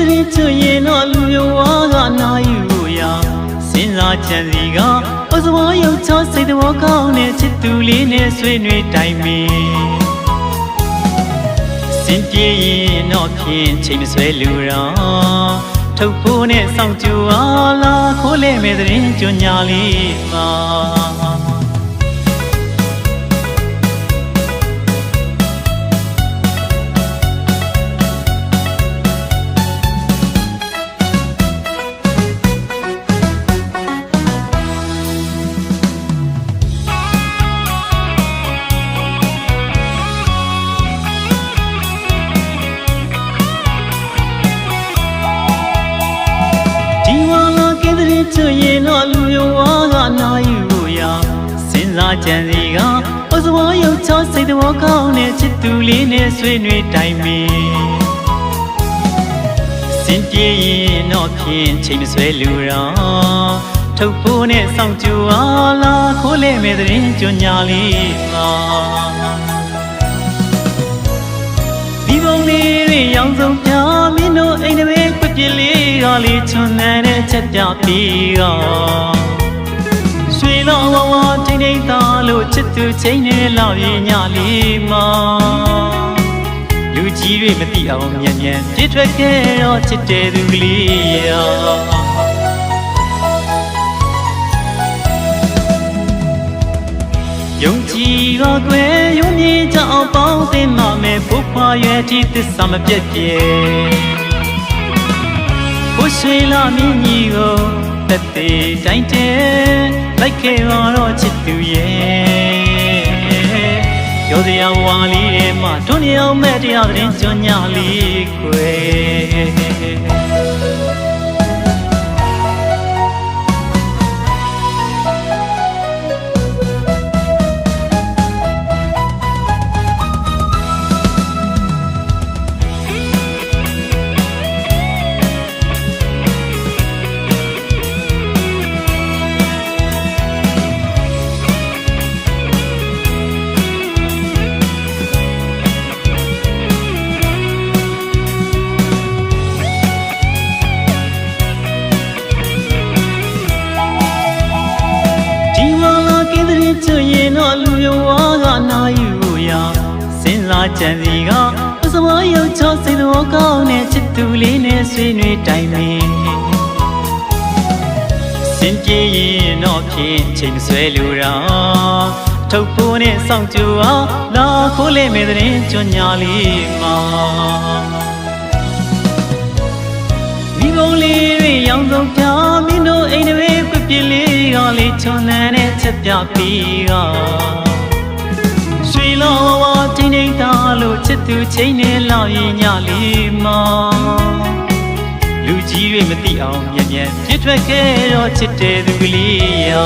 သတင်းချွရင်တော့လူရောဝါကနာယူလို့ရစင်စားချန်စီကအစွားရောက်ချစိတ်တော်ကောင်းတဲ့ချစ်သူလေးနဲ့ဆွေးနွေးတိုင်မီစင်ပြေရင်တော့ဖြင့်ချိန်မဆွဲလူရာထုတ်ဖို့နဲ့စောင့်ကြွာလာခိုးလဲမဲ့သတင်းကြညာလေးမှာ လာကဲတဲ့ချွရင်တော့လူယဝါကနာယူလို့ရစဉ်းစားကြံစီကအစဝါရုပ်ချစိတ်တော်ကောင်းတဲ့ချစ်သူလေးနဲ့ဆွေးနွေးတိုင်ပင်စင်ပြေရင်တော့ဖြင့်ချိန်မဆွဲလူတော်ထုတ်ဖို့နဲ့စောင့်ကြိုအားလာခိုးလဲမဲ့တဲ့ရင်ကြွညာလေးမှာဒီပုံလေးတွေရောင်စုံပြမင်းတို့အိမ်တမဲခွပြလေး ကလေးချွန်တဲ့ချက်ပြပြီးကရွှေလောဝဝထိန်ထိန်သားလို့ချစ်သူချင်းနဲ့လောက်ရင်ညလေးမှာလူကြီးတွေမသိအောင်မြန်မြန်ပြစ်ထွက်ခဲ့တော့ချစ်တဲ့သူကလေးရာယုံကြည်ပါကွယ်ယုံကြည်ကြအောင်ပေါင်းသင်းပါမယ်ဘုဖွာရွယ်တီသစ္စာမပြတ်ပြဲ ဘုရွှေလာမင်းကြီးကိုတက်သေးတိုင်းတဲလိုက်ခဲ့ပါတော့ချစ်သူရဲ့ရောစရာဝါလေးရဲ့မှာတွန်းရောက်မဲ့တရားသတင်းကြွညာလေးကွ ချွရင်တော့လူယဝါကနာယူလို့ရစဉ်းစားကြံစီကအစမရုပ်ချစိတ်တော်ကောင်းတဲ့ချစ်သူလေးနဲ့ဆွေးနွေးတိုင်ပင်စင်ပြေရင်တော့ဖြင့်ချိန်မဆွဲလူတော်ထုတ်ဖို့နဲ့စောင့်ကြိုအောင်လာခိုးလဲမဲ့တဲ့ကြွညာလေးမှာဒီပုံလေးတွေရောင်စုံပြမင်းတို့အိမ်တွေပြပြလေးကလေးချွန်တဲ့ချက် ပြပြီးကရွှေလောဝါချင်းနေသားလို့ချစ်သူချင်းနဲ့လောက်ရင်ညလေးမှာလူကြီးတွေမသိအောင်မြန်မြန်ပြစ်ထွက်ခဲ့တော့ချစ်တဲ့သူကလေးရာ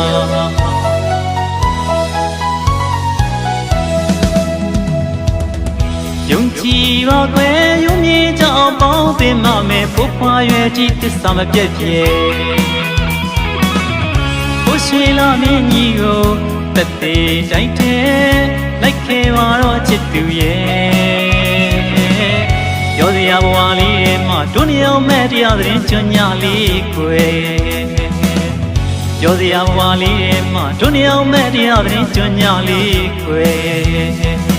ယုံကြည်ပါကွယ်ယုံမြည်ကြအောင်ပေါင်းသင်းမမယ်ဘုဖွာရွယ်ကြည်သစ္စာမပြတ်ပြဲဘု ရွှေလာမင်းကြီးကိုတက်သေးတိုင်းထဲလိုက်ခဲ့ပါတော့ချစ်သူရဲ့ရောစရာဘဝလေးရဲ့မှာတွန်းရောက်မဲ့တရားသတင်းကြွညာလေးကွယ်ရောစရာဘဝလေးရဲ့မှာတွန်းရောက်မဲ့တရားသတင်းကြွညာလေးကွယ်